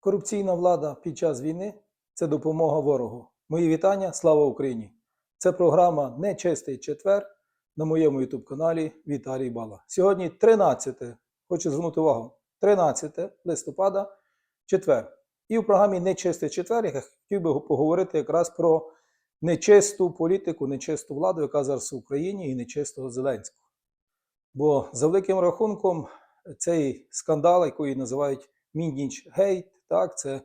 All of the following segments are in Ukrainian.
Корупційна влада під час війни це допомога ворогу. Мої вітання, слава Україні! Це програма Нечистий четвер на моєму youtube каналі Віталій Бала. Сьогодні 13, хочу звернути увагу, 13 листопада, четвер. І в програмі Нечистий четвер я хотів би поговорити якраз про нечисту політику, нечисту владу, яка зараз в Україні, і нечистого Зеленського. Бо за великим рахунком цей скандал, який називають Міндіч Гейт, так, це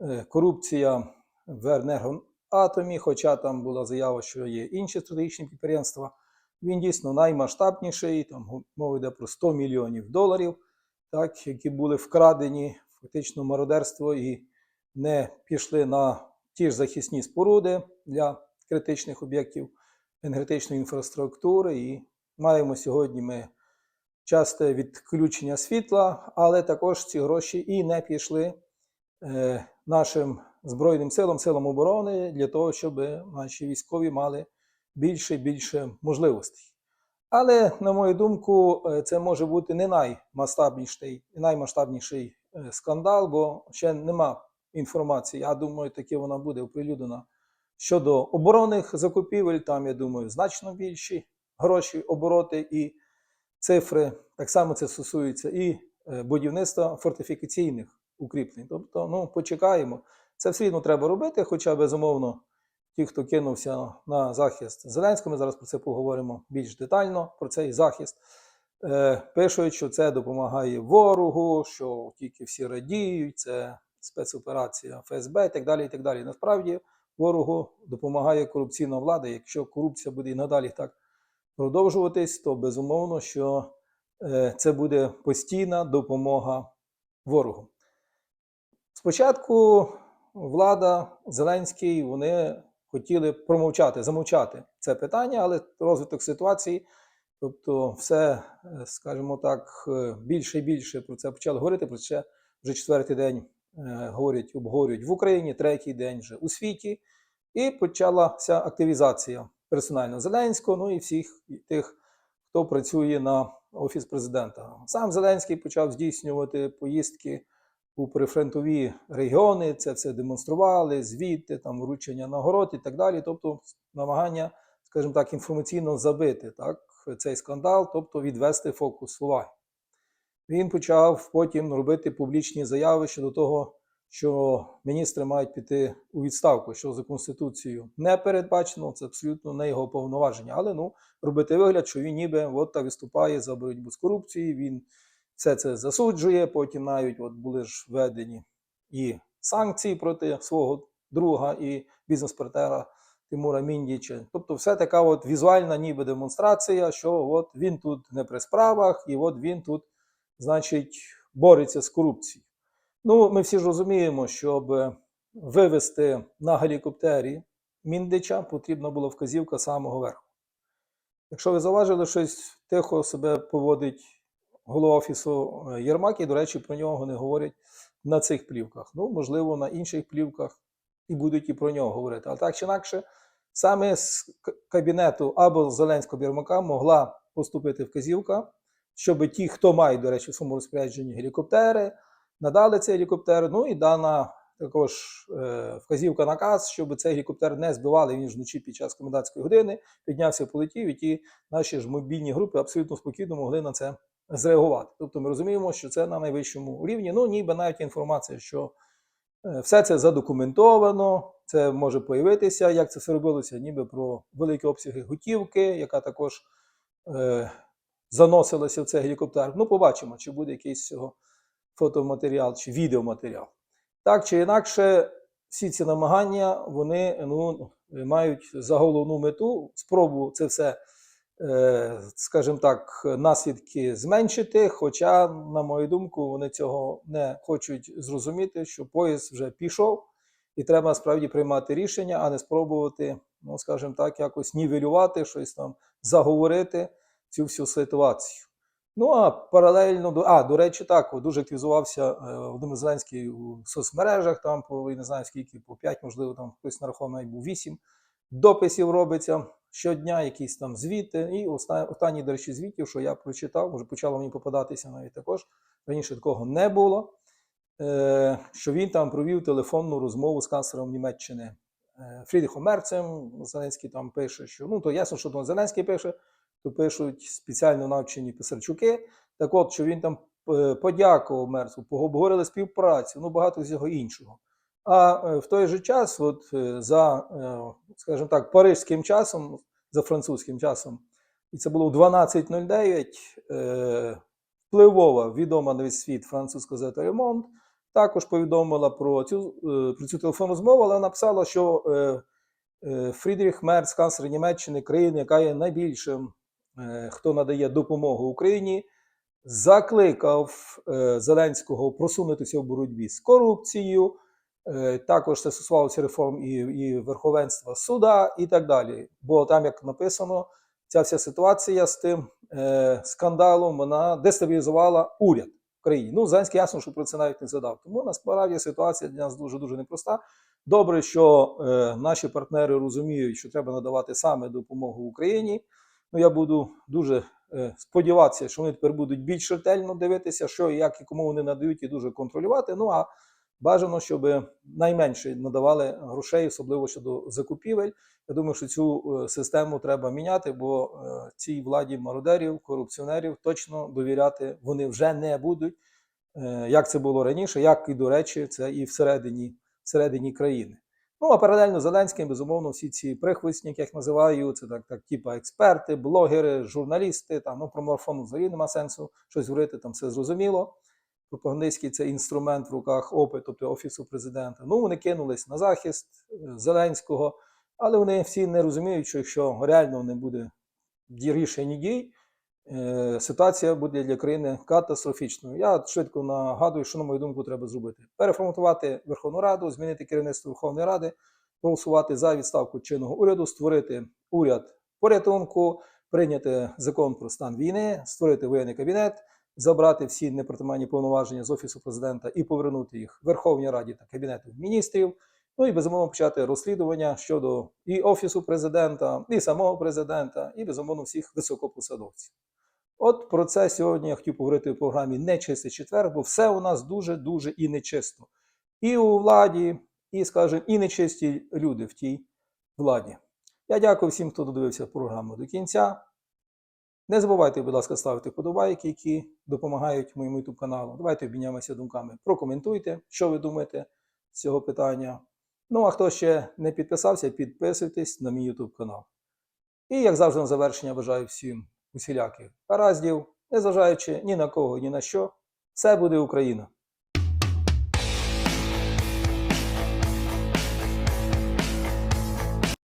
е, корупція в енергоатомі, хоча там була заява, що є інші стратегічні підприємства. Він дійсно наймасштабніший, там мова йде про 100 мільйонів доларів, так, які були вкрадені фактично мародерство і не пішли на ті ж захисні споруди для критичних об'єктів енергетичної інфраструктури. І маємо сьогодні ми часте відключення світла, але також ці гроші і не пішли нашим Збройним силам, силам оборони для того, щоб наші військові мали більше і більше можливостей. Але, на мою думку, е, це може бути не наймасштабніший, наймасштабніший е, скандал, бо ще нема інформації. Я думаю, таки вона буде оприлюднена щодо оборонних закупівель. Там, я думаю, значно більші гроші, обороти і цифри. Так само це стосується і е, будівництва фортифікаційних укріплень. Тобто, ну, почекаємо. Це все одно треба робити, хоча, безумовно, ті, хто кинувся на захист Зеленського, ми зараз про це поговоримо більш детально, про цей захист. Е, Пишуть, що це допомагає ворогу, що тільки всі радіють, це спецоперація ФСБ і так далі. і так далі. Насправді ворогу допомагає корупційна влада. Якщо корупція буде і надалі так продовжуватись, то безумовно, що е, це буде постійна допомога ворогу. Спочатку влада Зеленський вони хотіли промовчати, замовчати це питання, але розвиток ситуації, тобто, все, е, скажімо так, е, більше і більше про це почали говорити. Про це вже четвертий день е, говорять, обговорюють в Україні, третій день вже у світі, і почалася активізація персонально Зеленського, ну і всіх тих, хто працює на офіс президента. Сам Зеленський почав здійснювати поїздки у прифронтові регіони, це все демонстрували, звідти, там вручення нагород і так далі. Тобто намагання, скажімо так, інформаційно забити так, цей скандал, тобто відвести фокус уваги. Він почав потім робити публічні заяви щодо того, що міністри мають піти у відставку, що за Конституцією не передбачено, це абсолютно не його повноваження. Але ну, робити вигляд, що він ніби от так виступає за боротьбу з корупцією, він все це засуджує. Потім навіть от були ж введені і санкції проти свого друга і бізнес-партнера Тимура Міндіча. Тобто, все така от візуальна ніби демонстрація, що от він тут не при справах, і от він тут, значить, бореться з корупцією. Ну, ми всі ж розуміємо, щоб вивести на гелікоптері Міндича, потрібна була вказівка самого верху. Якщо ви зауважили, щось тихо себе поводить голова офісу е, Єрмак, і, до речі, про нього не говорять на цих плівках. Ну, можливо, на інших плівках і будуть і про нього говорити. Але так чи інакше, саме з кабінету або Зеленського Єрмака могла поступити вказівка, щоб ті, хто мають, до речі, в своєму розпорядженні гелікоптери, надали цей гелікоптер. Ну і дана також е, вказівка наказ, щоб цей гелікоптер не збивали. Він ж вночі під час комендантської години піднявся, полетів, і ті наші ж мобільні групи абсолютно спокійно могли на це зреагувати. Тобто ми розуміємо, що це на найвищому рівні. Ну, ніби навіть інформація, що е, все це задокументовано, це може появитися, як це все робилося, ніби про великі обсяги готівки, яка також е, заносилася в цей гелікоптер. Ну, побачимо, чи буде якийсь цього фотоматеріал чи відеоматеріал. Так чи інакше, всі ці намагання вони ну, мають за головну мету спробу це все, скажімо так, наслідки зменшити. Хоча, на мою думку, вони цього не хочуть зрозуміти, що поїзд вже пішов, і треба справді приймати рішення, а не спробувати, ну скажімо так, якось нівелювати, щось там заговорити цю всю ситуацію. Ну а паралельно до а, до речі, так дуже активізувався е, Володимир Зеленський у соцмережах. Там по я не знаю скільки, по 5, можливо, там хтось нарахував навіть був 8 дописів робиться щодня, якісь там звіти. І останній, до речі, звітів, що я прочитав, вже почало мені попадатися навіть також. Раніше такого не було. е, що він там провів телефонну розмову з канцлером Німеччини е, Фрідріхом Мерцем. Зеленський там пише, що ну то ясно, що то Зеленський пише, то пишуть спеціально навчені писарчуки. Так от, що він там е, подякував Мерцу, поговорили співпрацю, ну багато всього іншого. А е, в той же час, от е, за, е, скажімо так, паризьким часом, за французьким часом, і це було в 12.09, е, впливова відома на весь світ французька газета Ремонт також повідомила про цю, про цю телефонну розмову, але написала, що е, е, Фрідріх Мерц, канцлер Німеччини, країни, яка є найбільшим, хто надає допомогу Україні, закликав Зеленського просунутися в боротьбі з корупцією. Е, Також це стосувалося реформ і, і верховенства суда і так далі. Бо там, як написано, ця вся ситуація з тим е, скандалом вона дестабілізувала уряд в країні. Ну, Зеленський ясно, що про це навіть не згадав. Тому насправді ситуація для нас дуже дуже непроста. Добре, що е, наші партнери розуміють, що треба надавати саме допомогу Україні. Ну, я буду дуже е, сподіватися, що вони тепер будуть більш ретельно дивитися, що як і кому вони надають, і дуже контролювати. Ну а бажано, щоб найменше надавали грошей, особливо щодо закупівель. Я думаю, що цю е, систему треба міняти, бо е, цій владі мародерів, корупціонерів точно довіряти вони вже не будуть, е, як це було раніше, як і до речі, це і всередині, всередині країни. Ну а паралельно Зеленським, безумовно, всі ці прихвостні, як їх називаю, це так, так, типа експерти, блогери, журналісти. Там ну про марафон взагалі нема сенсу щось говорити, там все зрозуміло. Пропагандистський це інструмент в руках ОПИ, тобто Офісу президента. Ну, вони кинулись на захист е, Зеленського, але вони всі не розуміють, що якщо реально не буде рішень дій, е, ситуація буде для країни катастрофічною. Я швидко нагадую, що, на мою думку, треба зробити: переформатувати Верховну Раду, змінити керівництво Верховної Ради, голосувати за відставку чинного уряду, створити уряд порятунку, прийняти закон про стан війни, створити воєнний кабінет забрати всі непритаманні повноваження з офісу президента і повернути їх Верховній Раді та Кабінету міністрів. Ну і безумовно почати розслідування щодо і офісу президента, і самого президента, і безумовно всіх високопосадовців. От про це сьогодні я хотів поговорити в програмі Нечистий четвер, бо все у нас дуже дуже і нечисто. І у владі, і, скажімо, і нечисті люди в тій владі. Я дякую всім, хто додивився програму до кінця. Не забувайте, будь ласка, ставити вподобайки, які допомагають моєму YouTube каналу. Давайте обміняємося думками. Прокоментуйте, що ви думаєте з цього питання. Ну а хто ще не підписався, підписуйтесь на мій YouTube канал. І як завжди на завершення бажаю всім усіляких гараздів, незважаючи ні на кого, ні на що, все буде Україна!